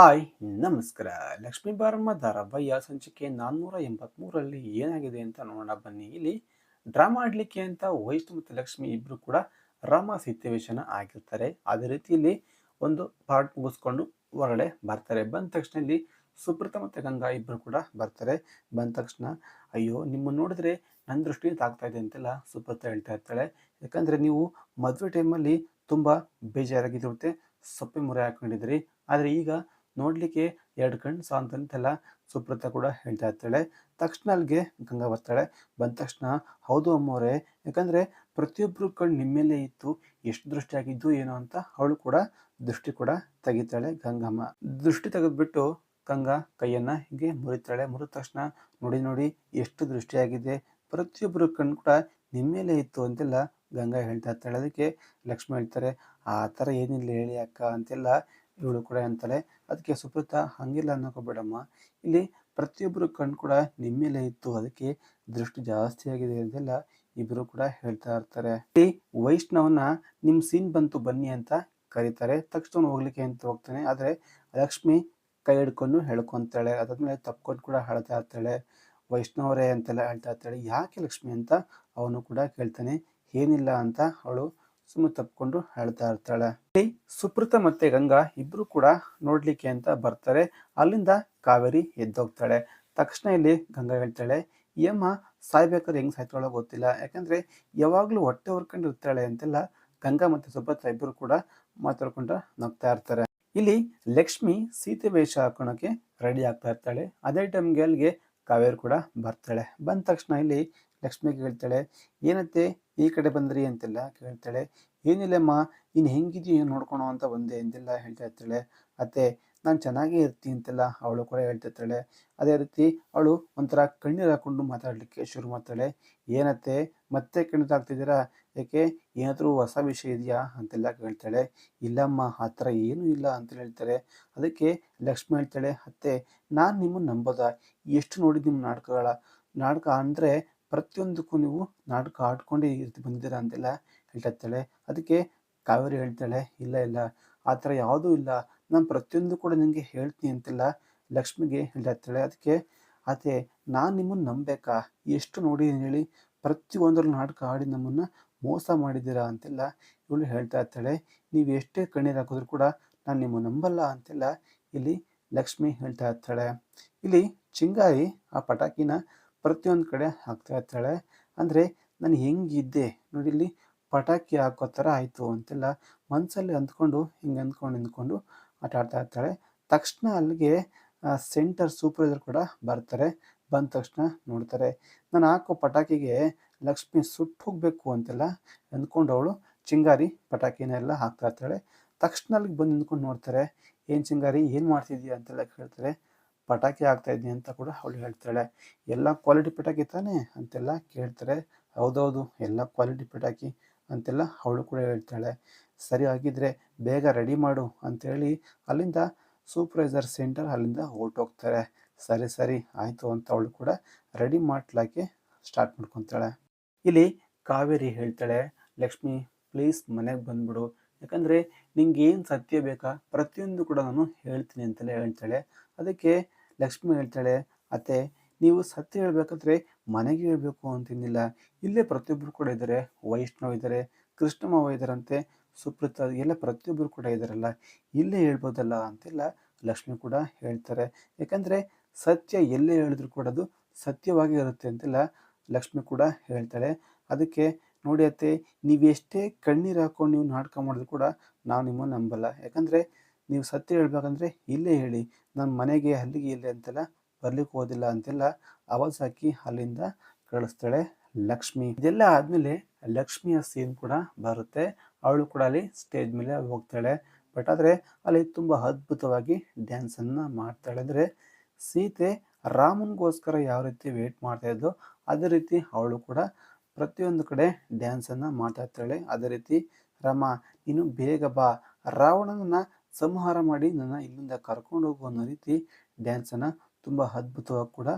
Hi, ನಮಸ್ಕಾರ. ಲಕ್ಷ್ಮೀ ಬಾರಮ್ಮ ಧಾರಾವಾಹಿಯ ಸಂಚಿಕೆ ನಾನ್ನೂರ ಎಂಬತ್ಮೂರರಲ್ಲಿ ಏನಾಗಿದೆ ಅಂತ ನೋಡೋಣ ಬನ್ನಿ. ಇಲ್ಲಿ ಡ್ರಾಮಾ ಆಡಲಿಕ್ಕೆ ಅಂತ ವೈಷ್ಣು ಮತ್ತು ಲಕ್ಷ್ಮಿ ಇಬ್ಬರು ಕೂಡ ರಾಮ ಸೀತೆವೇಶನ ಆಗಿರ್ತಾರೆ. ಅದೇ ರೀತಿಯಲ್ಲಿ ಒಂದು ಪಾರ್ಟ್ ಮುಗಿಸ್ಕೊಂಡು ಹೊರಗಡೆ ಬರ್ತಾರೆ. ಬಂದ ತಕ್ಷಣ ಇಲ್ಲಿ ಸುಪ್ರತ ಮತ್ತು ಗಂಗಾ ಇಬ್ಬರು ಕೂಡ ಬರ್ತಾರೆ. ಬಂದ ತಕ್ಷಣ, ಅಯ್ಯೋ, ನಿಮ್ಮನ್ನು ನೋಡಿದ್ರೆ ನನ್ನ ದೃಷ್ಟಿಯಿಂದ ತಾಗ್ತಾ ಇದೆ ಅಂತೆಲ್ಲ ಸುಪ್ರತ ಹೇಳ್ತಾ ಇರ್ತಾಳೆ. ಯಾಕಂದರೆ ನೀವು ಮದುವೆ ಟೈಮಲ್ಲಿ ತುಂಬಾ ಬೇಜಾರಾಗಿರುತ್ತೆ ಸೊಪ್ಪೆ ಮೊರೆ ಹಾಕೊಂಡಿದ್ರಿ ಆದರೆ ಈಗ ನೋಡ್ಲಿಕ್ಕೆ ಎರಡು ಕಣ್ಣು ಸಾಂತಂತೆಲ್ಲ ಸುಪ್ರತ ಕೂಡ ಹೇಳ್ತಾ ಇರ್ತಾಳೆ. ತಕ್ಷಣ ಅಲ್ಲಿಗೆ ಗಂಗಾ ಬರ್ತಾಳೆ. ಬಂದ ತಕ್ಷಣ, ಹೌದು ಅಮ್ಮೋರೆ, ಯಾಕಂದ್ರೆ ಪ್ರತಿಯೊಬ್ಬರು ಕಣ್ಣು ನಿಮ್ಮೇಲೆ ಇತ್ತು, ಎಷ್ಟು ದೃಷ್ಟಿ ಆಗಿದ್ದು ಏನೋ ಅಂತ ಅವಳು ಕೂಡ ದೃಷ್ಟಿ ಕೂಡ ತೆಗಿತಾಳೆ ಗಂಗಮ್ಮ. ದೃಷ್ಟಿ ತೆಗೆದ್ಬಿಟ್ಟು ಗಂಗಾ ಕೈಯನ್ನ ಹೀಗೆ ಮುರಿತಾಳೆ. ಮುರಿದ ತಕ್ಷಣ, ನೋಡಿ ನೋಡಿ, ಎಷ್ಟು ದೃಷ್ಟಿಯಾಗಿದೆ ಪ್ರತಿಯೊಬ್ಬರು ಕಣ್ಣು ಕೂಡ ನಿಮ್ಮೇಲೆ ಇತ್ತು ಅಂತೆಲ್ಲ ಗಂಗಾ ಹೇಳ್ತಾ ಇರ್ತಾಳೆ. ಅದಕ್ಕೆ ಲಕ್ಷ್ಮಿ ಹೇಳ್ತಾರೆ, ಆ ಥರ ಏನಿಲ್ಲ ಹೇಳಿ ಅಕ್ಕ ಅಂತೆಲ್ಲ ಇವಳು ಕೂಡ ಅಂತಾಳೆ. ಅದಕ್ಕೆ ಸುಪ್ರತ, ಹಂಗಿಲ್ಲ ಅನ್ನಕೋಬೇಡಮ್ಮ ಇಲ್ಲಿ ಪ್ರತಿಯೊಬ್ಬರು ಕಣ್ಣು ಕೂಡ ನಿಮ್ಮೇಲೆ ಇತ್ತು. ಅದಕ್ಕೆ ದೃಷ್ಟಿ ಜಾಸ್ತಿ ಆಗಿದೆ ಅಂತೆಲ್ಲ ಇಬ್ಬರು ಕೂಡ ಹೇಳ್ತಾ ಇರ್ತಾರೆ. ವೈಷ್ಣವನ ನಿಮ್ಮ ಸೀನ್ ಬಂತು ಬನ್ನಿ ಅಂತ ಕರೀತಾರೆ. ತಕ್ಷಣ ಹೋಗ್ಲಿಕ್ಕೆ ಅಂತ ಹೋಗ್ತಾನೆ. ಆದರೆ ಲಕ್ಷ್ಮಿ ಕೈ ಹಿಡ್ಕೊಂಡು ಹೇಳ್ಕೊಂತಾಳೆ ಅದಾದ್ಮೇಲೆ ತಪ್ಕೊಂಡು ಕೂಡ ಹೇಳ್ತಾ ಇರ್ತಾಳೆ. ವೈಷ್ಣವರೇ ಅಂತೆಲ್ಲ ಹೇಳ್ತಾ ಇರ್ತಾಳೆ. ಯಾಕೆ ಲಕ್ಷ್ಮಿ ಅಂತ ಅವನು ಕೂಡ ಕೇಳ್ತಾನೆ. ಏನಿಲ್ಲ ಅಂತ ಅವಳು ಸುಮ್ಮನೆ ತಪ್ಪಿಕೊಂಡು ಹೇಳ್ತಾ ಇರ್ತಾಳೆ. ಇಲ್ಲಿ ಸುಪ್ರತ ಮತ್ತೆ ಗಂಗಾ ಇಬ್ರು ಕೂಡ ನೋಡ್ಲಿಕ್ಕೆ ಅಂತ ಬರ್ತಾರೆ. ಅಲ್ಲಿಂದ ಕಾವೇರಿ ಎದ್ದೋಗ್ತಾಳೆ. ತಕ್ಷಣ ಇಲ್ಲಿ ಗಂಗಾ ಹೇಳ್ತಾಳೆ ಈ ಅಮ್ಮ ಸಾಯ್ಬೇಕಾದ್ರೆ ಹೆಂಗ್ ಸಾಯ್ತಾಳೋ ಗೊತ್ತಿಲ್ಲ. ಯಾಕಂದ್ರೆ ಯಾವಾಗ್ಲೂ ಹೊಟ್ಟೆ ಹೊರ್ಕೊಂಡು ಇರ್ತಾಳೆ ಅಂತೆಲ್ಲ ಗಂಗಾ ಮತ್ತೆ ಸುಭದ್ರ ಇಬ್ರು ಕೂಡ ಮಾತಾಡ್ಕೊಂಡ ನಗ್ತಾ ಇರ್ತಾರೆ. ಇಲ್ಲಿ ಲಕ್ಷ್ಮಿ ಸೀತೆ ವೇಷ ಹಾಕೋಣಕ್ಕೆ ರೆಡಿ ಆಗ್ತಾ ಇರ್ತಾಳೆ. ಅದೇ ಟೈಮ್ಗೆ ಅಲ್ಲಿಗೆ ಕಾವೇರಿ ಕೂಡ ಬರ್ತಾಳೆ. ಬಂದ ತಕ್ಷಣ ಇಲ್ಲಿ ಲಕ್ಷ್ಮಿಗೆ ಕೇಳ್ತಾಳೆ ಏನತ್ತೆ ಈ ಕಡೆ ಬಂದ್ರಿ ಅಂತೆಲ್ಲ ಕೇಳ್ತಾಳೆ. ಏನಿಲ್ಲಮ್ಮ ಇನ್ನು ಹೆಂಗಿದೀಯ ನೋಡ್ಕೊಳೋ ಅಂತ ಬಂದೆ ಎಂದೆಲ್ಲ ಹೇಳ್ತಾ ಇರ್ತಾಳೆ. ಅತ್ತೆ, ನಾನು ಚೆನ್ನಾಗೇ ಇರ್ತೀನಿ ಅಂತೆಲ್ಲ ಅವಳು ಕೂಡ ಹೇಳ್ತಾ ಇರ್ತಾಳೆ. ಅದೇ ರೀತಿ ಅವಳು ಒಂಥರ ಕಣ್ಣೀರು ಹಾಕೊಂಡು ಮಾತಾಡಲಿಕ್ಕೆ ಶುರು ಮಾಡ್ತಾಳೆ. ಏನತ್ತೆ, ಮತ್ತೆ ಕಣ್ಣೀರು ಹಾಕ್ತಿದ್ದೀರಾ ಯಾಕೆ, ಏನಾದರೂ ಹೊಸ ವಿಷಯ ಇದೆಯಾ? ಅಂತೆಲ್ಲ ಕೇಳ್ತಾಳೆ. ಇಲ್ಲಮ್ಮ, ಆ ಥರ ಏನೂ ಇಲ್ಲ ಅಂತ ಹೇಳ್ತಾಳೆ ಅದಕ್ಕೆ ಲಕ್ಷ್ಮಿ ಹೇಳ್ತಾಳೆ, ಅತ್ತೆ, ನಾನು ನಿಮ್ಮನ್ನು ನಂಬೋದ? ಎಷ್ಟು ನೋಡಿದ ನಿಮ್ಮ ನಾಟಕಗಳ, ನಾಟಕ ಅಂದರೆ ಪ್ರತಿಯೊಂದಕ್ಕೂ ನೀವು ನಾಟಕ ಆಡ್ಕೊಂಡೇ ಇರ್ತಿ ಬಂದಿದ್ದೀರಾ ಅಂತೆಲ್ಲ ಹೇಳ್ತಾ ಇರ್ತಾಳೆ ಅದಕ್ಕೆ ಕಾವೇರಿ ಹೇಳ್ತಾಳೆ, ಇಲ್ಲ ಇಲ್ಲ, ಆ ಥರ ಯಾವುದೂ ಇಲ್ಲ. ನಾನು ಪ್ರತಿಯೊಂದು ಕೂಡ ನಿಮಗೆ ಹೇಳ್ತೀನಿ ಅಂತೆಲ್ಲ ಲಕ್ಷ್ಮಿಗೆ ಹೇಳ್ತಾಳೆ. ಅದಕ್ಕೆ ಅದೇ ನಾನು ನಿಮ್ಮನ್ನು ನಂಬೇಕಾ? ಎಷ್ಟು ನೋಡಿದ್ದೀನಿ ಹೇಳಿ ಪ್ರತಿಯೊಂದರ ನಾಟಕ ಆಡಿ ನಮ್ಮನ್ನು ಮೋಸ ಮಾಡಿದ್ದೀರಾ ಅಂತೆಲ್ಲ ಇವಳು ಹೇಳ್ತಾ ಇರ್ತಾಳೆ. ನೀವು ಎಷ್ಟೇ ಕಣ್ಣೀರು ಹಾಕಿದ್ರು ಕೂಡ ನಾನು ನಿಮ್ಮನ್ನು ನಂಬಲ್ಲ ಅಂತೆಲ್ಲ ಇಲ್ಲಿ ಲಕ್ಷ್ಮಿ ಹೇಳ್ತಾ ಇರ್ತಾಳೆ. ಇಲ್ಲಿ ಚಿಂಗಾರಿ ಆ ಪಟಾಕಿನ ಪ್ರತಿಯೊಂದು ಕಡೆ ಹಾಕ್ತಾ ಇರ್ತಾಳೆ. ಅಂದರೆ ನಾನು ಹೆಂಗಿದ್ದೆ? ನೋಡಿ ಇಲ್ಲಿ ಪಟಾಕಿ ಹಾಕೋ ಥರ ಆಯಿತು ಅಂತೆಲ್ಲ ಮನಸ್ಸಲ್ಲಿ ಅಂದ್ಕೊಂಡು, ಹಿಂಗೆ ಅಂದ್ಕೊಂಡು, ನಿಂತ್ಕೊಂಡು ಆಟ ಆಡ್ತಾ ಇರ್ತಾಳೆ ತಕ್ಷಣ ಅಲ್ಲಿಗೆ ಸೆಂಟರ್ ಸೂಪರ್ವೈಸರ್ ಕೂಡ ಬರ್ತಾರೆ. ಬಂದ ತಕ್ಷಣ ನೋಡ್ತಾರೆ, ನಾನು ಹಾಕೋ ಪಟಾಕಿಗೆ ಲಕ್ಷ್ಮಿ ಸುಟ್ಟು ಹೋಗಬೇಕು ಅಂತೆಲ್ಲ ಅಂದ್ಕೊಂಡು ಅವಳು ಚಿಂಗಾರಿ ಪಟಾಕಿನೆಲ್ಲ ಹಾಕ್ತಾ ಇರ್ತಾಳೆ. ತಕ್ಷಣ ಅಲ್ಲಿಗೆ ಬಂದು ನಿಂತ್ಕೊಂಡು ನೋಡ್ತಾರೆ, ಏನು ಚಿಂಗಾರಿ, ಏನು ಮಾಡ್ತಿದ್ದೀಯ? ಅಂತೆಲ್ಲ ಕೇಳ್ತಾರೆ. ಪಟಾಕಿ ಆಗ್ತಾ ಇದ್ದೀನಿ ಅಂತ ಕೂಡ ಅವಳು ಹೇಳ್ತಾಳೆ. ಎಲ್ಲ ಕ್ವಾಲಿಟಿ ಪಟಾಕಿ ತಾನೇ? ಅಂತೆಲ್ಲ ಕೇಳ್ತಾರೆ. ಹೌದೌದು, ಎಲ್ಲ ಕ್ವಾಲಿಟಿ ಪಟಾಕಿ. ಅಂತೆಲ್ಲ ಅವಳು ಕೂಡ ಹೇಳ್ತಾಳೆ. ಸರಿ ಆಗಿದ್ರೆ ಬೇಗ ರೆಡಿ ಮಾಡು ಅಂಥೇಳಿ ಅಲ್ಲಿಂದ ಸೂಪರ್ವೈಸರ್ ಸೆಂಟರ್ ಅಲ್ಲಿಂದ ಹೊರಟೋಗ್ತಾರೆ. ಸರಿ ಸರಿ, ಆಯಿತು ಅಂತ ಅವಳು ಕೂಡ ರೆಡಿ ಮಾಡ್ಲಾಕೆ ಸ್ಟಾರ್ಟ್ ಮಾಡ್ಕೊತಾಳೆ. ಇಲ್ಲಿ ಕಾವೇರಿ ಹೇಳ್ತಾಳೆ, ಲಕ್ಷ್ಮಿ ಪ್ಲೀಸ್ ಮನೆಗೆ ಬಂದ್ಬಿಡು. ಯಾಕಂದರೆ ನಿಂಗೆ ಏನು ಸತ್ಯ ಬೇಕಾ? ಪ್ರತಿಯೊಂದು ಕೂಡ ನಾನು ಹೇಳ್ತೀನಿ ಅಂತೆಲ್ಲ ಹೇಳ್ತಾಳೆ. ಅದಕ್ಕೆ ಲಕ್ಷ್ಮಿ ಹೇಳ್ತಾಳೆ, ಅತ್ತೆ ನೀವು ಸತ್ಯ ಹೇಳಬೇಕಂದ್ರೆ ಮನೆಗೆ ಹೇಳಬೇಕು ಅಂತೇನಿಲ್ಲ. ಇಲ್ಲೇ ಪ್ರತಿಯೊಬ್ಬರು ಕೂಡ ಇದ್ದಾರೆ ವೈಷ್ಣವ ಇದ್ದಾರೆ ಕೃಷ್ಣಮಾವ ಇದ್ದಾರಂತೆ ಸುಪ್ರತ, ಎಲ್ಲ ಪ್ರತಿಯೊಬ್ಬರು ಕೂಡ ಇದ್ದಾರಲ್ಲ ಇಲ್ಲೇ ಹೇಳ್ಬೋದಲ್ಲ ಅಂತೆಲ್ಲ ಲಕ್ಷ್ಮಿ ಕೂಡ ಹೇಳ್ತಾರೆ. ಯಾಕಂದರೆ ಸತ್ಯ ಎಲ್ಲೇ ಹೇಳಿದ್ರು ಕೂಡ ಅದು ಸತ್ಯವಾಗಿ ಇರುತ್ತೆ ಅಂತೆಲ್ಲ ಲಕ್ಷ್ಮಿ ಕೂಡ ಹೇಳ್ತಾಳೆ. ಅದಕ್ಕೆ ನೋಡಿ ಅತ್ತೆ, ನೀವು ಎಷ್ಟೇ ಕಣ್ಣೀರು ಹಾಕೊಂಡು ನೀವು ನಾಟಕ ಮಾಡಿದ್ರು ಕೂಡ ನಾವು ನಿಮ್ಮನ್ನು ನಂಬಲ್ಲ. ಯಾಕಂದರೆ ನೀವು ಸತ್ಯ ಹೇಳ್ಬೇಕಂದ್ರೆ ಇಲ್ಲೇ ಹೇಳಿ. ನನ್ನ ಮನೆಗೆ ಅಲ್ಲಿಗೆ ಇಲ್ಲೇ ಅಂತೆಲ್ಲ ಬರ್ಲಿಕ್ಕೆ ಹೋದಿಲ್ಲ ಅಂತೆಲ್ಲ ಆವಾಜ್ ಹಾಕಿ ಅಲ್ಲಿಂದ ಕಳಿಸ್ತಾಳೆ ಲಕ್ಷ್ಮಿ. ಇದೆಲ್ಲ ಆದಮೇಲೆ ಲಕ್ಷ್ಮಿಯ ಸೀನ್ ಕೂಡ ಬರುತ್ತೆ. ಅವಳು ಕೂಡ ಅಲ್ಲಿ ಸ್ಟೇಜ್ ಮೇಲೆ ಹೋಗ್ತಾಳೆ. ಬಟ್ ಆದರೆ ಅಲ್ಲಿ ತುಂಬ ಅದ್ಭುತವಾಗಿ ಡ್ಯಾನ್ಸನ್ನು ಮಾಡ್ತಾಳೆ. ಅಂದರೆ ಸೀತೆ ರಾಮನ್ಗೋಸ್ಕರ ಯಾವ ರೀತಿ ವೇಟ್ ಮಾಡ್ತಾ ಇದ್ದೋ ಅದೇ ರೀತಿ ಅವಳು ಕೂಡ ಪ್ರತಿಯೊಂದು ಕಡೆ ಡ್ಯಾನ್ಸನ್ನು ಮಾಡ್ತಾ ಇರ್ತಾಳೆ. ಅದೇ ರೀತಿ, ರಾಮ, ನೀನು ಬೇಗ ಬಾ. ರಾವಣನನ್ನು ಸಂಹಾರ ಮಾಡಿ ನನ್ನ ಇಲ್ಲಿಂದ ಕರ್ಕೊಂಡು ಹೋಗು ಅನ್ನೋ ರೀತಿ ಡ್ಯಾನ್ಸನ್ನು ತುಂಬ ಅದ್ಭುತವಾಗಿ ಕೂಡ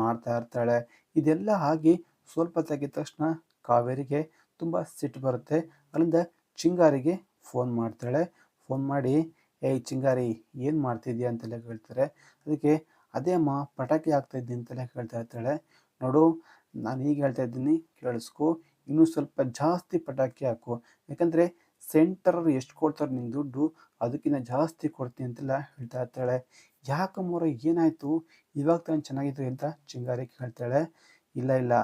ಮಾಡ್ತಾ ಇರ್ತಾಳೆ. ಇದೆಲ್ಲ ಆಗಿ ಸ್ವಲ್ಪ ತೆಗೆದ ತಕ್ಷಣ ಕಾವೇರಿಗೆ ತುಂಬ ಸಿಟ್ಟು ಬರುತ್ತೆ. ಅಲ್ಲಿಂದ ಚಿಂಗಾರಿಗೆ ಫೋನ್ ಮಾಡ್ತಾಳೆ. ಫೋನ್ ಮಾಡಿ, ಏಯ್ ಚಿಂಗಾರಿ, ಏನು ಮಾಡ್ತಿದ್ಯಾ? ಅಂತೆಲ್ಲ ಕೇಳ್ತಾರೆ. ಅದಕ್ಕೆ, ಅದೇ ಅಮ್ಮ, ಪಟಾಕಿ ಹಾಕ್ತಾ ಇದ್ದೀನಿ ಅಂತೆಲ್ಲ ಕೇಳ್ತಾ ಇರ್ತಾಳೆ. ನೋಡು, ನಾನು ಈಗ ಹೇಳ್ತಾ ಇದ್ದೀನಿ, ಕೇಳಿಸ್ಕೊ. ಇನ್ನೂ ಸ್ವಲ್ಪ ಜಾಸ್ತಿ ಪಟಾಕಿ ಹಾಕು. ಯಾಕಂದರೆ ಸೆಂಟರ್ ಎಷ್ಟು ಕೊಡ್ತಾರೆ ನಿನ್ನ ದುಡ್ಡು ಅದಕ್ಕಿಂತ ಜಾಸ್ತಿ ಕೊಡ್ತೀನಿ ಅಂತೆಲ್ಲ ಹೇಳ್ತಾ ಇರ್ತಾಳೆ. ಯಾಕಮ್ಮವ್ರೆ ಏನಾಯಿತು? ಇವಾಗ ತಾನು ಚೆನ್ನಾಗಿತ್ತು ಅಂತ ಚಿಂಗಾರಿ ಕೇಳ್ತಾಳೆ. ಇಲ್ಲ ಇಲ್ಲ.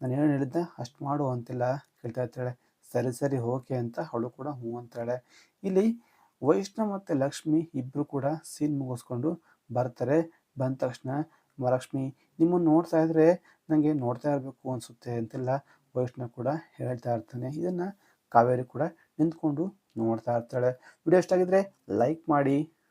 ನಾನು ಏನು ಹೇಳಿದ್ದೆ ಅಷ್ಟು ಮಾಡು ಅಂತಿಲ್ಲ ಕೇಳ್ತಾ ಇರ್ತಾಳೆ. ಸರಿ ಸರಿ, ಓಕೆ ಅಂತ ಅವಳು ಕೂಡ ಹ್ಞೂ ಅಂತಾಳೆ. ಇಲ್ಲಿ ವೈಷ್ಣವ್ ಮತ್ತು ಲಕ್ಷ್ಮಿ ಇಬ್ಬರು ಕೂಡ ಸೀನ್ ಮುಗಿಸ್ಕೊಂಡು ಬರ್ತಾರೆ. ಬಂದ ತಕ್ಷಣ ಮಹಾಲಕ್ಷ್ಮಿ ನಿಮ್ಮನ್ನು ನೋಡ್ತಾ ಇದ್ರೆ ನನಗೆ ನೋಡ್ತಾ ಇರಬೇಕು ಅನಿಸುತ್ತೆ ಅಂತೆಲ್ಲ ವೈಷ್ಣವ್ ಕೂಡ ಹೇಳ್ತಾ ಇರ್ತಾನೆ. ಇದನ್ನು ಕಾವೇರಿ ಕೂಡ ನಿಂತ್ಕೊಂಡು ನೋಡ್ತಾ ಇರ್ತಾಳೆ. ವಿಡಿಯೋ ಇಷ್ಟ ಆಗಿದ್ರೆ ಲೈಕ್ ಮಾಡಿ.